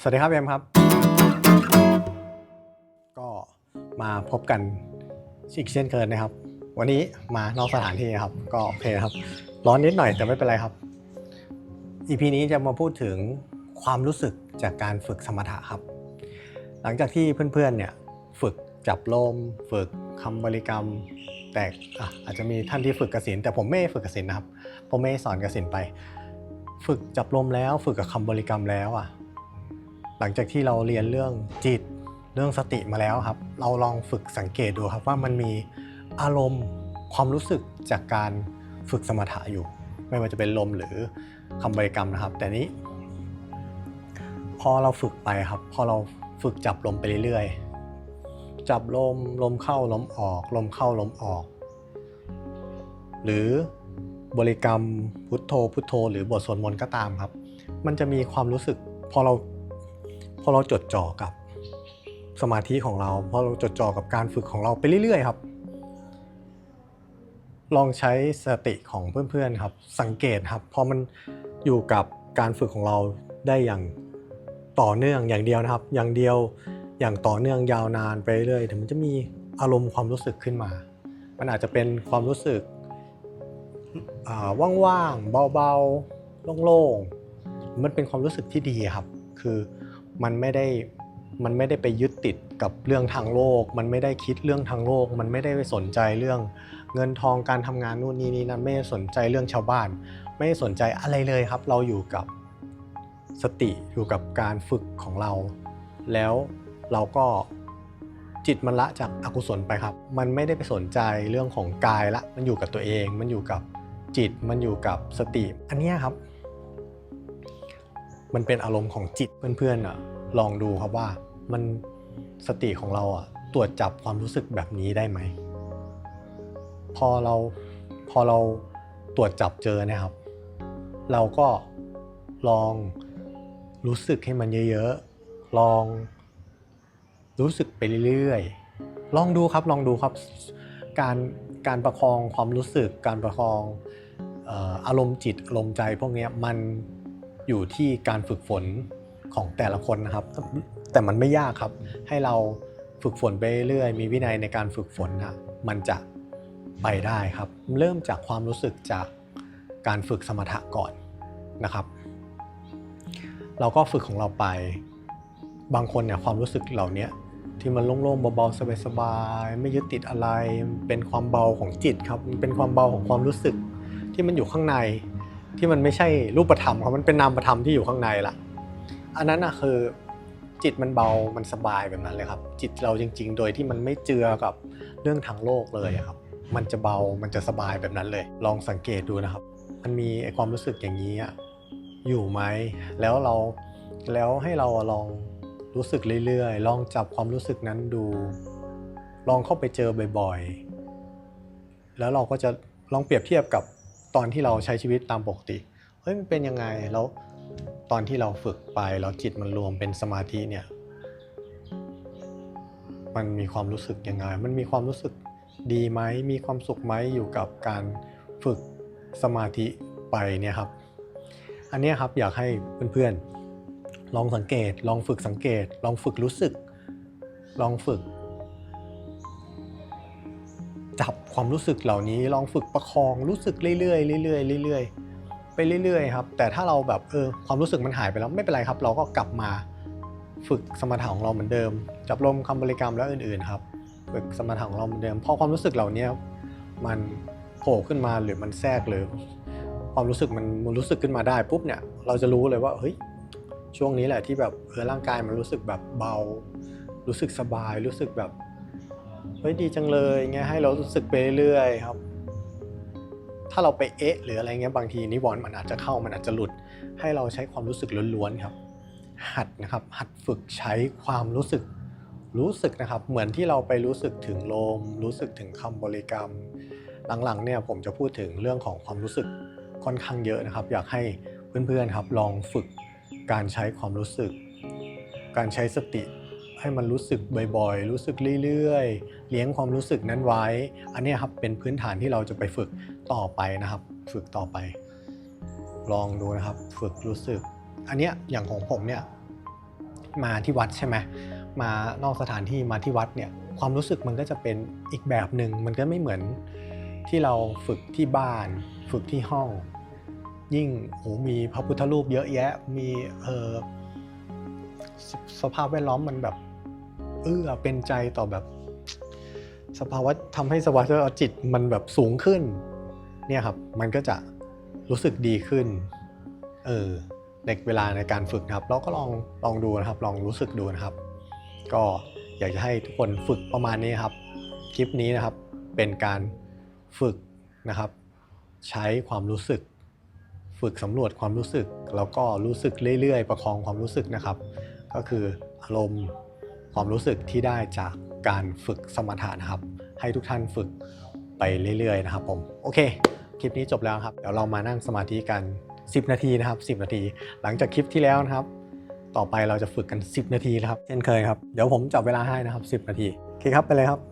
สวัสดีครับเอ็มครับ ก็มาพบกันอีกเช่นเคยนะครับ วันนี้มานอกสถานที่ครับ ก็โอเคครับ ร้อนนิดหน่อยแต่ไม่เป็นไรครับ EP นี้จะมาพูดถึงความรู้สึกจากการฝึกสมถะครับ หลังจากที่เพื่อนๆเนี่ยฝึกจับลม ฝึกคำบริกรรมแต่อะอาจจะมีท่านที่ฝึกกสินแต่ผมไม่ฝึกกสินนะครับ ผมไม่สอนกสินไป ฝึกจับลมแล้ว ฝึกกับคำบริกรรมแล้วอะ หลังจากที่เราเรียนเรื่องจิตเรื่องสติมาแล้วครับ เราลองฝึกสังเกตดูครับว่ามันมีอารมณ์ความรู้สึกจากการฝึกสมถะอยู่ ไม่ว่าจะเป็นลมหรือคำบริกรรมนะครับ แต่นี้ พอเราฝึกไปครับ พอเราฝึกจับลมไปเรื่อยๆ จับลมลมเข้าลมออก ลมเข้าลมออก หรือบริกรรมพุทโธพุทโธ หรือบทสวดมนต์ก็ตามครับ มันจะมีความรู้สึกพอเรา พอเราจดจ่อกับสมาธิของเรา พอเราจดจ่อกับการฝึกของเราไปเรื่อยๆครับ ลองใช้สติของเพื่อนๆครับ สังเกตครับ พอมันอยู่กับการฝึกของเราได้อย่างต่อเนื่องอย่างเดียวนะครับ อย่างเดียวอย่างต่อเนื่องยาวนานไปเรื่อยๆถึงมันจะมีอารมณ์ความรู้สึกขึ้นมา มันอาจจะเป็นความรู้สึกว่างๆ เบาๆ โล่งๆ มันเป็นความรู้สึกที่ดีครับ คือ มันไม่ได้มันไม่ได้ไปยึดติดกับเรื่องทางโลก มันไม่ได้คิดเรื่องทางโลก มันไม่ได้ไปสนใจเรื่องเงินทองการทำงานนู่นนี่นี่นั่นไม่ได้สนใจเรื่องชาวบ้าน ไม่ได้สนใจอะไรเลยครับ เราอยู่กับสติอยู่กับการฝึกของเรา แล้วเราก็จิตมันละจากอกุศลไปครับ มันไม่ได้ไปสนใจเรื่องของกายละ มันอยู่กับตัวเอง มันอยู่กับจิต มันอยู่กับสติ อันนี้ครับ มันเป็นอารมณ์ของจิตเพื่อนๆอะ ลองดูครับว่ามันสติของเราอะตรวจจับความรู้สึกแบบนี้ได้ไหม พอเราพอเราตรวจจับเจอนะครับ เราก็ลองรู้สึกให้มันเยอะๆ ลองรู้สึกไปเรื่อยๆ ลองดูครับลองดูครับการการประคองความรู้สึก การประคองอารมณ์จิตอารมณ์ใจพวกนี้มันอยู่ที่การฝึกฝน ของแต่ละคนนะครับ แต่มันไม่ยากครับ ให้เราฝึกฝนไปเรื่อยๆมีวินัยในการฝึกฝนนะมันจะไปได้ครับ เริ่มจากความรู้สึกจากการฝึกสมถะก่อนนะครับ เราก็ฝึกของเราไป บางคนเนี่ยความรู้สึกเหล่านี้ที่มันโล่งๆเบาๆสบายๆไม่ยึดติดอะไร เป็นความเบาของจิตครับมันเป็นความเบาของความรู้สึกที่มันอยู่ข้างในที่มันไม่ใช่รูปธรรมครับมันเป็นนามธรรมที่อยู่ข้างในละ อันนั้นนะคือจิตมันเบา มันสบายแบบนั้นเลยครับ จิตเราจริง ๆ โดยที่มันไม่เจือกับเรื่องทางโลกเลยอะครับ มันจะเบา มันจะสบายแบบนั้นเลย ลองสังเกตดูนะครับ มันมีไอความรู้สึกอย่างนี้อะอยู่ไหม แล้วเรา แล้วให้เราลองรู้สึกเรื่อยๆ ลองจับความรู้สึกนั้นดู ลองเข้าไปเจอบ่อยๆ แล้วเราก็จะลองเปรียบเทียบกับตอนที่เราใช้ชีวิตตามปกติ เฮ้ยมันเป็นยังไง แล้ว ตอนที่เราฝึกไปแล้วจิตมันรวมเป็นสมาธิเนี่ยมันมีความรู้สึกยังไง มันมีความรู้สึกดีไหม มีความสุขไหมอยู่กับการฝึกสมาธิไปเนี่ยครับ อันนี้ครับอยากให้เพื่อนๆ ลองสังเกต ลองฝึกสังเกต ลองฝึกรู้สึก ลองฝึก จับความรู้สึกเหล่านี้ ลองฝึกประคองรู้สึกเรื่อยๆเรื่อยๆเรื่อยๆ ไปเรื่อยๆครับแต่ถ้าเราแบบเออความรู้สึกมันหายไปแล้วไม่เป็นไรครับ เราก็กลับมาฝึกสมถะของเราเหมือนเดิม จับลมคำบริกรรมแล้วอื่นๆครับฝึกสมถะของเราเหมือนเดิมพอความรู้สึกเหล่านี้มันโผล่ขึ้นมาหรือมันแทรกหรือความรู้สึกมันมันรู้สึกขึ้นมาได้ปุ๊บเนี่ยเราจะรู้เลยว่าเฮ้ยช่วงนี้แหละที่แบบเออร่างกายมันรู้สึกแบบเบา รู้สึกสบาย รู้สึกแบบเฮ้ยดีจังเลยเงี้ยให้เรารู้สึกไปเรื่อยๆครับ ถ้าเราไปเอ๊ะหรืออะไรเงี้ยบางทีนิวรณ์มันอาจจะเข้ามันอาจจะหลุด ให้เราใช้ความรู้สึกล้วนๆครับ หัดนะครับหัดฝึกใช้ความรู้สึกรู้สึกนะครับ เหมือนที่เราไปรู้สึกถึงลม รู้สึกถึงคำบริกรรม หลังๆเนี่ยผมจะพูดถึงเรื่องของความรู้สึกค่อนข้างเยอะนะครับ อยากให้เพื่อนๆครับลองฝึกการใช้ความรู้สึก การใช้สติ ให้มันรู้สึกบ่อยๆ รู้สึกเรื่อยๆ เลี้ยงความรู้สึกนั้นไว้ อันนี้ครับเป็นพื้นฐานที่เราจะไปฝึกต่อไปนะครับ ฝึกต่อไป ลองดูนะครับ ฝึกรู้สึก อันเนี้ยอย่างของผมเนี่ยมาที่วัดใช่ไหมมานอกสถานที่มาที่วัดเนี่ยความรู้สึกมันก็จะเป็นอีกแบบหนึ่งมันก็ไม่เหมือนที่เราฝึกที่บ้าน ฝึกที่ห้อง ยิ่งโหมีพระพุทธรูปเยอะแยะมีเออสภาพแวดล้อมมันแบบ เอื้อเป็นใจต่อแบบ สภาวะทำให้สภาวะจิตมันแบบสูงขึ้น เนี่ยครับมันก็จะรู้สึกดีขึ้นเออในเวลาในการฝึกครับ เราก็ลองลองดูนะครับ ลองรู้สึกดูนะครับ ก็อยากจะให้ทุกคนฝึกประมาณนี้ครับ คลิปนี้นะครับเป็นการฝึกนะครับ ใช้ความรู้สึก ฝึกสำรวจความรู้สึก แล้วก็รู้สึกเรื่อยๆ ประคองความรู้สึกนะครับ ก็คืออารมณ์ ความรู้สึกที่ได้จากการฝึกสมถะนะครับ ให้ทุกท่านฝึกไปเรื่อยๆ นะครับผมโอเค คลิปนี้จบแล้วครับเดี๋ยวเรามานั่งสมาธิกัน 10 นาทีนะครับ 10 นาที หลังจากคลิปที่แล้วนะครับ ต่อไปเราจะฝึกกัน 10 นาทีนะครับเช่นเคยครับเดี๋ยวผมจับเวลาให้นะครับ 10 นาทีโอเคครับไปเลยครับ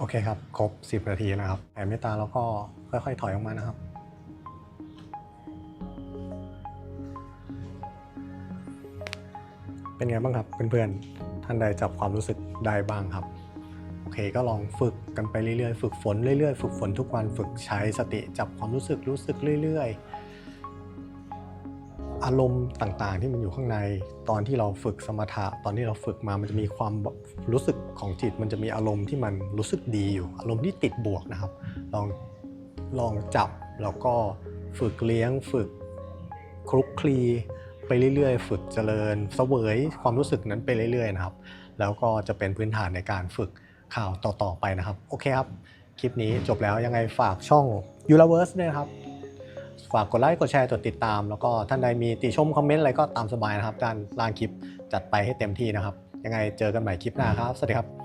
โอเคครับ ครบ 10 นาทีนะครับแผ่เมตตาแล้วก็ค่อยๆ ถอยออกมานะครับ เป็นไงบ้างครับเพื่อนๆ ท่านใดจับความรู้สึกได้บ้างครับ โอเคก็ลองฝึกกันไปเรื่อยๆ ฝึกฝนเรื่อยๆ ฝึกฝนทุกวัน ฝึกใช้สติจับความรู้สึกรู้สึกเรื่อย ๆ อารมณ์ต่างๆ ที่มันอยู่ข้างในตอนที่เราฝึกสมถะตอนที่เราฝึกมามันจะมีความรู้สึกของจิต มันจะมีอารมณ์ที่มันรู้สึกดีอยู่ อารมณ์ที่ติดบวกนะครับ ลองลองจับแล้วก็ฝึกเลี้ยงฝึกคลุกคลีไปเรื่อยๆ ฝึกเจริญเสวยความรู้สึกนั้นไปเรื่อยๆนะครับ แล้วก็จะเป็นพื้นฐานในการฝึกข่าวต่อๆไปนะครับ โอเคครับ คลิปนี้จบแล้วยังไงฝากช่อง u l a v e r s e ด้วยนะครับ ฝากกดไลค์กดแชร์กดติดตาม แล้วก็ท่านใดมีติชมคอมเมนต์อะไรก็ตามสบายนะครับด้านล่างคลิปจัดไปให้เต็มที่นะครับ ยังไงเจอกันใหม่คลิปหน้าครับ สวัสดีครับ